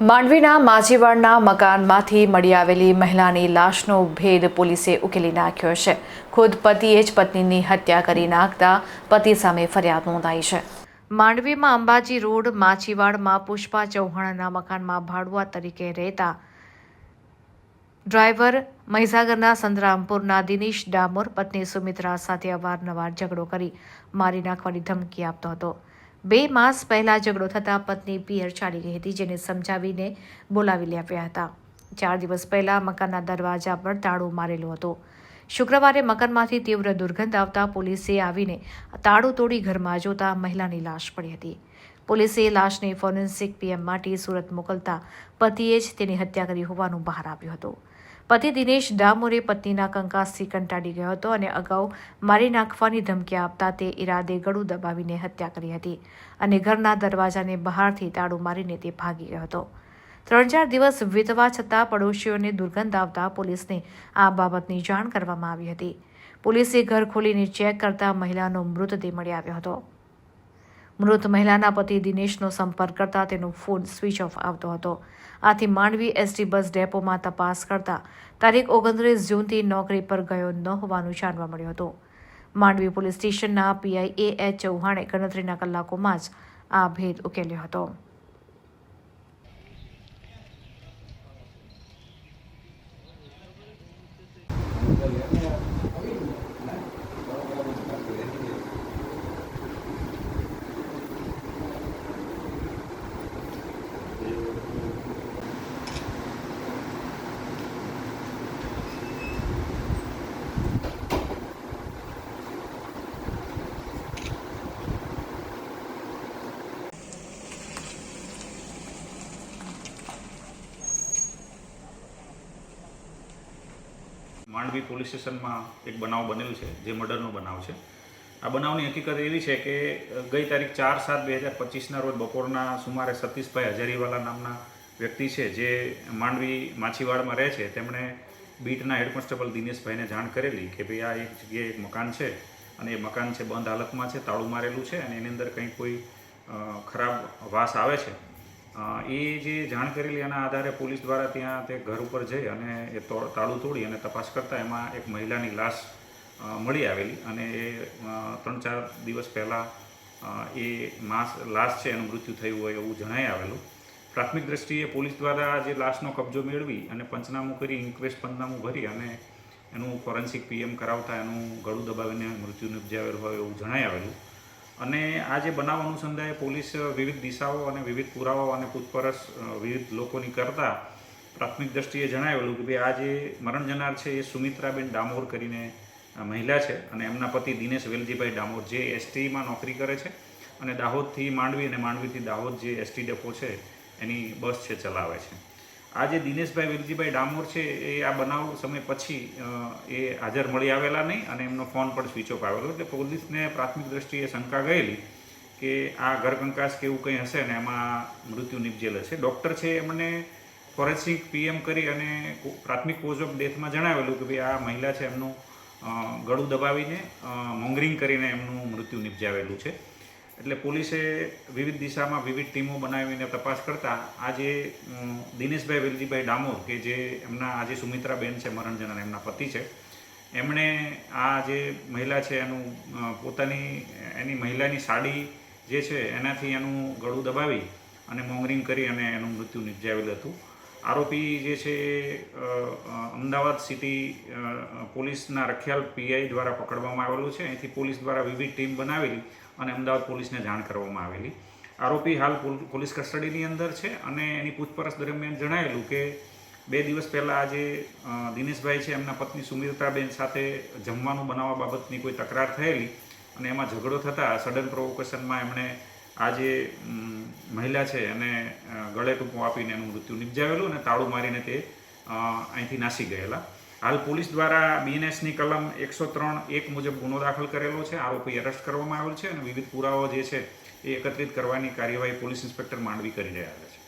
માંડવીના માજીવાડના મકાનમાંથી મળી આવેલી મહિલાની લાશનો ભેદ પોલીસે ઉકેલી નાખ્યો છે. ખુદ પતિએ જ પત્નીની હત્યા કરી નાખતા પતિ સામે ફરિયાદ નોંધાઈ છે. માંડવીમાં અંબાજી રોડ માછીવાડમાં પુષ્પા ચૌહાણના મકાનમાં ભાડુઆ તરીકે રહેતા ડ્રાઈવર મહીસાગરના સંતરામપુરના દિનેશ ડામોર, પત્ની સુમિત્રા સાથે અવારનવાર ઝઘડો કરી મારી નાખવાની ધમકી આપતો હતો. બે માસ પહેલાં ઝઘડો થતાં પત્ની પિયર ચાલી ગઈ હતી, જેને સમજાવીને બોલાવી લાવ્યા હતા. ચાર દિવસ પહેલાં મકાનના દરવાજા પર તાળું મારેલું હતું. શુક્રવારે મકાનમાંથી તીવ્ર દુર્ગંધ આવતા પોલીસે આવીને તાળું તોડી ઘરમાં જોતા મહિલાની લાશ પડી હતી. પોલીસે લાશને ફોરેન્સિક પીએમ માટે સુરત મોકલતા પતિએ જ તેની હત્યા કરી હોવાનું બહાર આવ્યું હતું. પતિ દિનેશ ડામોરે પત્નીના કંકાસથી કંટાળી ગયો હતો અને અગાઉ મારી નાખવાની ધમકી આપતા તે ઈરાદે ગળું દબાવીને હત્યા કરી હતી અને ઘરના દરવાજાને બહારથી તાળું મારીને તે ભાગી ગયો હતો. ત્રણ ચાર દિવસ વીતવા છતાં પડોશીઓને દુર્ગંધ આવતા પોલીસને આ બાબતની જાણ કરવામાં આવી હતી. પોલીસે ઘર ખોલીને ચેક કરતા મહિલાનો મૃતદેહ મળી આવ્યો હતો. મૃત મહિલાના પતિ દિનેશનો સંપર્ક કરતા તેનો ફોન સ્વિચ ઓફ આવતો હતો. આથી માંડવી એસટી બસ ડેપોમાં તપાસ કરતા તારીખ ઓગણત્રીસ જૂનથી નોકરી પર ગયો ન હોવાનું જાણવા મળ્યું હતું. માંડવી પોલીસ સ્ટેશનના પીઆઈ એ એચ ચૌહાણે ગણતરીના કલાકોમાં જ આ ભેદ ઉકેલ્યો હતો. માંડવી પોલીસ સ્ટેશનમાં એક બનાવ બનેલ છે, જે મર્ડરનો બનાવ છે. આ બનાવની હકીકત એવી છે કે ગઈ તારીખ ચાર સાત બે હજાર પચીસના રોજ બપોરના સુમારે સતીશભાઈ હજારીવાલા નામના વ્યક્તિ છે, જે માંડવી માછીવાડમાં રહે છે, તેમણે બીટના હેડ કોન્સ્ટેબલ દિનેશભાઈને જાણ કરેલી કે ભાઈ આ એક જગ્યાએ એક મકાન છે અને એ મકાન છે બંધ હાલતમાં છે, તાળું મારેલું છે અને એની અંદર કંઈ કોઈ ખરાબ વાસ આવે છે. એ જે જાણ કરેલી એના આધારે પોલીસ દ્વારા ત્યાં તે ઘર ઉપર જઈ અને એ તાળું તોડી અને તપાસ કરતાં એમાં એક મહિલાની લાશ મળી આવેલી અને એ ત્રણ ચાર દિવસ પહેલાં એ માસ, લાશ છે એનું મૃત્યુ થયું હોય એવું જણાઈ આવેલું. પ્રાથમિક દ્રષ્ટિએ પોલીસ દ્વારા જે લાશનો કબજો મેળવી અને પંચનામું કરી, ઇન્ક્વેસ્ટ પંચનામું ભરી અને એનું ફોરેન્સિક પીએમ કરાવતા એનું ગળું દબાવીને મૃત્યુ નિપજાવેલ હોય એવું જણાઈ આવેલું. અને આ જે બનાવ અનુસંધાએ પોલીસ વિવિધ દિશાઓ અને વિવિધ પુરાવાઓ અને પૂછપરછ વિવિધ લોકોની કરતા પ્રાથમિક દ્રષ્ટિએ જણાવેલું કે ભાઈ આ જે મરણ જનાર છે એ સુમિત્રાબેન ડામોર કરીને મહિલા છે અને એમના પતિ દિનેશ વેલજીભાઈ ડામોર જે એસટીમાં નોકરી કરે છે અને દાહોદથી માંડવી અને માંડવીથી દાહોદ જે એસટી ડેપો છે એની બસ છે ચલાવે છે. આ જે દિનેશભાઈ વેલજીભાઈ ડામોર છે, એ આ બનાવ સમય પછી એ હાજર મળી આવેલા નહીં અને એમનો ફોન પણ સ્વિચ ઓફ આવેલો. એટલે પોલીસને પ્રાથમિક દ્રષ્ટિએ શંકા ગયેલી કે આ ઘરકંકાસ કે એવું કંઈ હશે ને એમાં મૃત્યુ નિપજેલ છે ડૉક્ટર છે એમને ફોરેન્સિક પીએમ કરી અને પ્રાથમિક કોઝ ઓફ ડેથમાં જણાવેલું કે ભાઈ આ મહિલા છે એમનું ગળું દબાવીને મોંગરિંગ કરીને એમનું મૃત્યુ નિપજાવેલું છે. એટલે પોલીસે વિવિધ દિશામાં વિવિધ ટીમો બનાવીને તપાસ કરતાં આજે દિનેશભાઈ વેલજીભાઈ ડામોર, કે જે એમના આજે સુમિત્રાબેન છે મરણજનાર એમના પતિ છે, એમણે આ જે મહિલા છે, એનું પોતાની, એની મહિલાની સાડી જે છે, એનાથી એનું ગળું દબાવી અને મોંગરિંગ કરી અને એનું મૃત્યુ નિપજાવેલું હતું. આરોપી જે છે અમદાવાદ સિટી પોલીસના રખિયાલ પીઆઈ દ્વારા પકડવામાં આવેલું છે. અહીંથી પોલીસ દ્વારા વિવિધ ટીમ બનાવેલી અને અમદાવાદ પોલીસને જાણ કરવામાં આવેલી. આરોપી હાલ પોલ- પોલીસ કસ્ટડીની અંદર છે અને એની પૂછપરછ દરમિયાન જણાયેલું કે બે દિવસ પહેલાં આજે દિનેશભાઈ છે, એમના પત્ની સુમિત્રાબેન સાથે જમવાનું બનાવવા બાબતની કોઈ તકરાર થયેલી અને એમાં ઝઘડો થતાં સડન પ્રોવોકેશનમાં એમણે આ જે મહિલા છે એને ગળે ટૂંપો આપીને એનું મૃત્યુ નિપજાવેલું અને તાળું મારીને તે અહીંથી નાસી ગયેલા. હાલ પોલીસ દ્વારા બીએનએસની કલમ એકસો ત્રણ એક મુજબ ગુનો દાખલ કરેલો છે. આરોપી અરેસ્ટ કરવામાં આવેલ છે અને વિવિધ પુરાવાઓ જે છે એ એકત્રિત કરવાની કાર્યવાહી પોલીસ ઇન્સ્પેક્ટર માંડવી કરી રહ્યા છે.